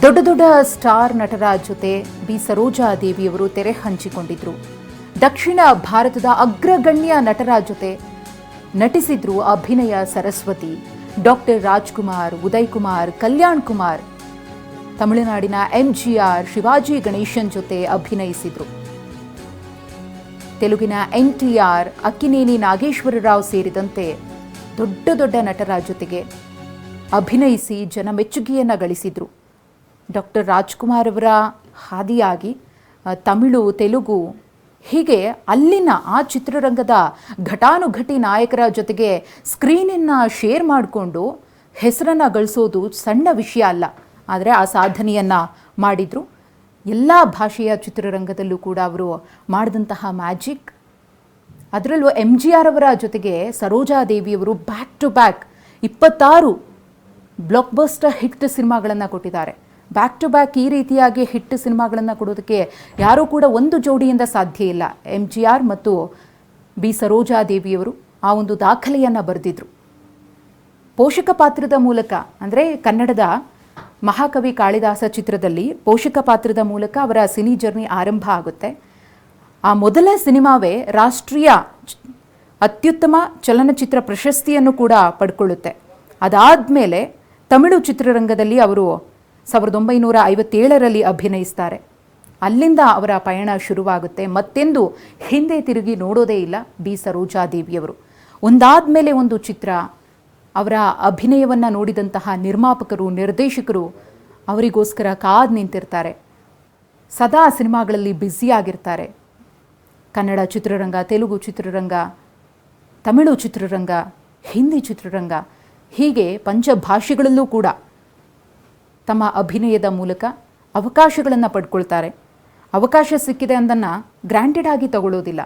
ದೊಡ್ಡ ದೊಡ್ಡ ಸ್ಟಾರ್ ನಟರ ಜೊತೆ ಬಿ. ಸರೋಜಾ ದೇವಿಯವರು ತೆರೆ ಹಂಚಿಕೊಂಡಿದ್ರು. ದಕ್ಷಿಣ ಭಾರತದ ಅಗ್ರಗಣ್ಯ ನಟರ ಜೊತೆ ನಟಿಸಿದ್ರು ಅಭಿನಯ ಸರಸ್ವತಿ ಡಾಕ್ಟರ್ ರಾಜ್ಕುಮಾರ್ ಉದಯ್ ಕುಮಾರ್ ಕಲ್ಯಾಣ್ ಕುಮಾರ್. ತಮಿಳುನಾಡಿನ ಎಂಜಿಆರ್ ಶಿವಾಜಿ ಗಣೇಶನ್ ಜೊತೆ ಅಭಿನಯಿಸಿದ್ರು. ತೆಲುಗಿನ N. T. R. Akkineni Nageswararao ಸೇರಿದಂತೆ ದೊಡ್ಡ ದೊಡ್ಡ ನಟರ ಜೊತೆಗೆ ಅಭಿನಯಿಸಿ ಜನ ಮೆಚ್ಚುಗೆಯನ್ನು ಗಳಿಸಿದ್ರು. ಡಾಕ್ಟರ್ ರಾಜ್ಕುಮಾರ್ ಅವರ ಹಾದಿಯಾಗಿ ತಮಿಳು, ತೆಲುಗು, ಹೀಗೆ ಅಲ್ಲಿನ ಆ ಚಿತ್ರರಂಗದ ಘಟಾನುಘಟಿ ನಾಯಕರ ಜೊತೆಗೆ ಸ್ಕ್ರೀನನ್ನು ಶೇರ್ ಮಾಡಿಕೊಂಡು ಹೆಸರನ್ನು ಗಳಿಸೋದು ಸಣ್ಣ ವಿಷಯ ಅಲ್ಲ. ಆದರೆ ಆ ಸಾಧನೆಯನ್ನು ಮಾಡಿದರು. ಎಲ್ಲ ಭಾಷೆಯ ಚಿತ್ರರಂಗದಲ್ಲೂ ಕೂಡ ಅವರು ಮಾಡಿದಂತಹ ಮ್ಯಾಜಿಕ್. ಅದರಲ್ಲೂ ಎಂ ಜಿ ಆರ್ ಅವರ ಜೊತೆಗೆ ಸರೋಜಾ ದೇವಿಯವರು ಬ್ಯಾಕ್ ಟು ಬ್ಯಾಕ್ ಇಪ್ಪತ್ತಾರು ಬ್ಲಾಕ್ ಬಸ್ಟರ್ ಹಿಟ್ ಸಿನಿಮಾಗಳನ್ನು ಕೊಟ್ಟಿದ್ದಾರೆ. ಬ್ಯಾಕ್ ಟು ಬ್ಯಾಕ್ ಈ ರೀತಿಯಾಗಿ ಹಿಟ್ ಸಿನಿಮಾಗಳನ್ನು ಕೊಡೋದಕ್ಕೆ ಯಾರೂ ಕೂಡ ಒಂದು ಜೋಡಿಯಿಂದ ಸಾಧ್ಯ ಇಲ್ಲ. ಎಂ ಜಿ ಆರ್ ಮತ್ತು ಬಿ ಸರೋಜಾ ದೇವಿಯವರು ಆ ಒಂದು ದಾಖಲೆಯನ್ನು ಬರೆದಿದ್ರು. ಪೋಷಕ ಪಾತ್ರದ ಮೂಲಕ, ಅಂದರೆ ಕನ್ನಡದ ಮಹಾಕವಿ ಕಾಳಿದಾಸ ಚಿತ್ರದಲ್ಲಿ ಪೋಷಕ ಪಾತ್ರದ ಮೂಲಕ ಅವರ ಸಿನಿ ಜರ್ನಿ ಆರಂಭ ಆಗುತ್ತೆ. ಆ ಮೊದಲ ಸಿನಿಮಾವೇ ರಾಷ್ಟ್ರೀಯ ಅತ್ಯುತ್ತಮ ಚಲನಚಿತ್ರ ಪ್ರಶಸ್ತಿಯನ್ನು ಕೂಡ ಪಡ್ಕೊಳ್ಳುತ್ತೆ. ಅದಾದ ಮೇಲೆ ತಮಿಳು ಚಿತ್ರರಂಗದಲ್ಲಿ ಅವರು ಸಾವಿರದ ಒಂಬೈನೂರ ಐವತ್ತೇಳರಲ್ಲಿ ಅಭಿನಯಿಸ್ತಾರೆ. ಅಲ್ಲಿಂದ ಅವರ ಪಯಣ ಶುರುವಾಗುತ್ತೆ. ಮತ್ತೆಂದು ಹಿಂದೆ ತಿರುಗಿ ನೋಡೋದೇ ಇಲ್ಲ ಬಿ ಸರೋಜಾದೇವಿಯವರು. ಒಂದಾದ ಮೇಲೆ ಒಂದು ಚಿತ್ರ ಅವರ ಅಭಿನಯವನ್ನು ನೋಡಿದಂತಹ ನಿರ್ಮಾಪಕರು, ನಿರ್ದೇಶಕರು ಅವರಿಗೋಸ್ಕರ ಕಾದು ನಿಂತಿರ್ತಾರೆ. ಸದಾ ಸಿನಿಮಾಗಳಲ್ಲಿ ಬ್ಯುಸಿಯಾಗಿರ್ತಾರೆ ಕನ್ನಡ ಚಿತ್ರರಂಗ, ತೆಲುಗು ಚಿತ್ರರಂಗ, ತಮಿಳು ಚಿತ್ರರಂಗ, ಹಿಂದಿ ಚಿತ್ರರಂಗ ಹೀಗೆ ಪಂಚಭಾಷೆಗಳಲ್ಲೂ ಕೂಡ ತಮ್ಮ ಅಭಿನಯದ ಮೂಲಕ ಅವಕಾಶಗಳನ್ನು ಪಡ್ಕೊಳ್ತಾರೆ. ಅವಕಾಶ ಸಿಕ್ಕಿದೆ ಅಂದನ್ನು ಗ್ರಾಂಟೆಡ್ ಆಗಿ ತಗೊಳ್ಳೋದಿಲ್ಲ.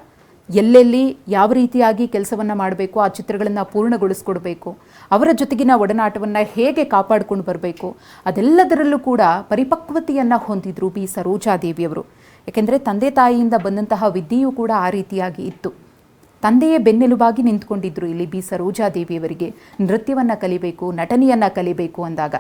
ಎಲ್ಲೆಲ್ಲಿ ಯಾವ ರೀತಿಯಾಗಿ ಕೆಲಸವನ್ನು ಮಾಡಬೇಕು, ಆ ಚಿತ್ರಗಳನ್ನು ಪೂರ್ಣಗೊಳಿಸ್ಕೊಡ್ಬೇಕು, ಅವರ ಜೊತೆಗಿನ ಒಡನಾಟವನ್ನು ಹೇಗೆ ಕಾಪಾಡಿಕೊಂಡು ಬರಬೇಕು, ಅದೆಲ್ಲದರಲ್ಲೂ ಕೂಡ ಪರಿಪಕ್ವತೆಯನ್ನು ಹೊಂದಿದ್ರು ಬಿ ಸರೋಜಾದೇವಿಯವರು ಏಕೆಂದರೆ ತಂದೆ ತಾಯಿಯಿಂದ ಬಂದಂತಹ ವಿದ್ಯೆಯೂ ಕೂಡ ಆ ರೀತಿಯಾಗಿ ಇತ್ತು. ತಂದೆಯೇ ಬೆನ್ನೆಲುಬಾಗಿ ನಿಂತ್ಕೊಂಡಿದ್ರು ಇಲ್ಲಿ ಬಿ ಸರೋಜಾ ದೇವಿಯವರಿಗೆ ನೃತ್ಯವನ್ನು ಕಲಿಬೇಕು, ನಟನೆಯನ್ನು ಕಲಿಬೇಕು ಅಂದಾಗ.